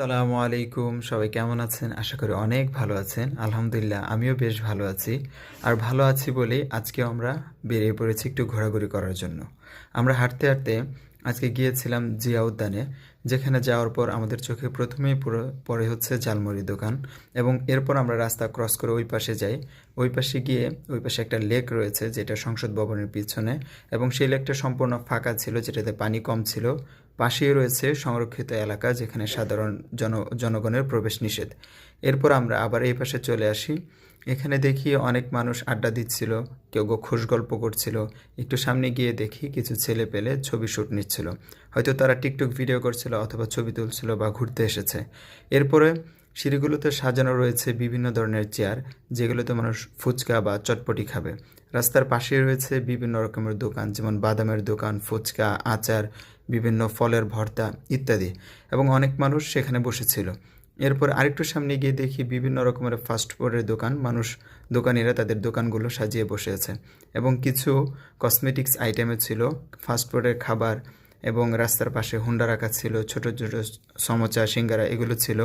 সালামু আলাইকুম। সবাই কেমন আছেন? আশা করি অনেক ভালো আছেন। আলহামদুলিল্লাহ, আমিও বেশ ভালো আছি। আর ভালো আছি বলে আজকে আমরা বেরিয়ে পড়েছি একটু ঘোরাঘুরি করার জন্য। আমরা হাঁটতে হাঁটতে আজকে গিয়েছিলাম জিয়া উদ্যানে যেখানে যাওয়ার পর আমাদের চোখে প্রথমেই পুরো হচ্ছে ঝালমুড়ি দোকান এবং এরপর আমরা রাস্তা ক্রস করে ওই পাশে যাই। ওই পাশে গিয়ে ওই পাশে একটা লেক রয়েছে যেটা সংসদ ভবনের পিছনে এবং সেই লেকটা সম্পূর্ণ ফাঁকা ছিল, যেটাতে পানি কম ছিল। পাশেই রয়েছে সংরক্ষিত এলাকা যেখানে সাধারণ জন, জনগণের প্রবেশ নিষেধ। এরপর আমরা আবার এই পাশে চলে আসি। এখানে দেখি অনেক মানুষ আড্ডা দিচ্ছিল, কেউ খোশ গল্প করছিল। একটু সামনে গিয়ে দেখি কিছু ছেলে পেলে ছবি শ্যুট নিচ্ছিল। হয়তো তারা টিকটক ভিডিও করছিল অথবা ছবি তুলছিল বা ঘুরতে এসেছে। এরপরে সিঁড়িগুলোতে সাজানো রয়েছে বিভিন্ন ধরনের চেয়ার, যেগুলোতে মানুষ ফুচকা বা চটপটি খাবে। রাস্তার পাশে রয়েছে বিভিন্ন রকমের দোকান, যেমন বাদামের দোকান, ফুচকা, আচার, বিভিন্ন ফলের ভর্তা ইত্যাদি। এবং অনেক মানুষ সেখানে বসেছিল। এরপর আরেকটু সামনে গিয়ে দেখি বিভিন্ন রকমের ফাস্ট ফুডের দোকান। মানুষ, দোকানিরা তাদের দোকানগুলো সাজিয়ে বসে আছে এবং কিছু কসমেটিক্স আইটেমে ছিল ফাস্ট ফুডের খাবার এবং রাস্তার পাশে হুন্ডা রাখা ছিল, ছোট ছোট সমচা, সিঙ্গারা এগুলো ছিল।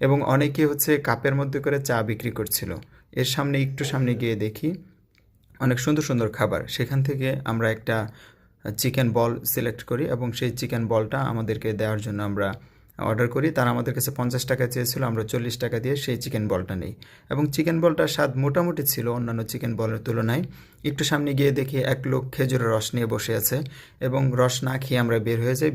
এবং অনেকে হচ্ছে কাপের মধ্যে করে চা বিক্রি করছিল। এর সামনে, একটু সামনে গিয়ে দেখি অনেক সুন্দর সুন্দর খাবার। সেখান থেকে আমরা একটা চিকেন বল সিলেক্ট করি এবং সেই চিকেন বলটা আমাদেরকে দেওয়ার জন্য আমরা অর্ডার করি, তারা আমাদের কাছে পঞ্চাশ টাকা চেয়েছিল, আমরা চল্লিশ টাকা দিয়ে সেই চিকেন বলটা নিই। এবং চিকেন বলটার স্বাদ মোটামুটি ছিল অন্যান্য চিকেন বলের তুলনায়। একটু সামনে গিয়ে দেখি এক লোক খেজুরের রস নিয়ে বসে আছে এবং রস না খেয়ে আমরা বের হয়ে যাই।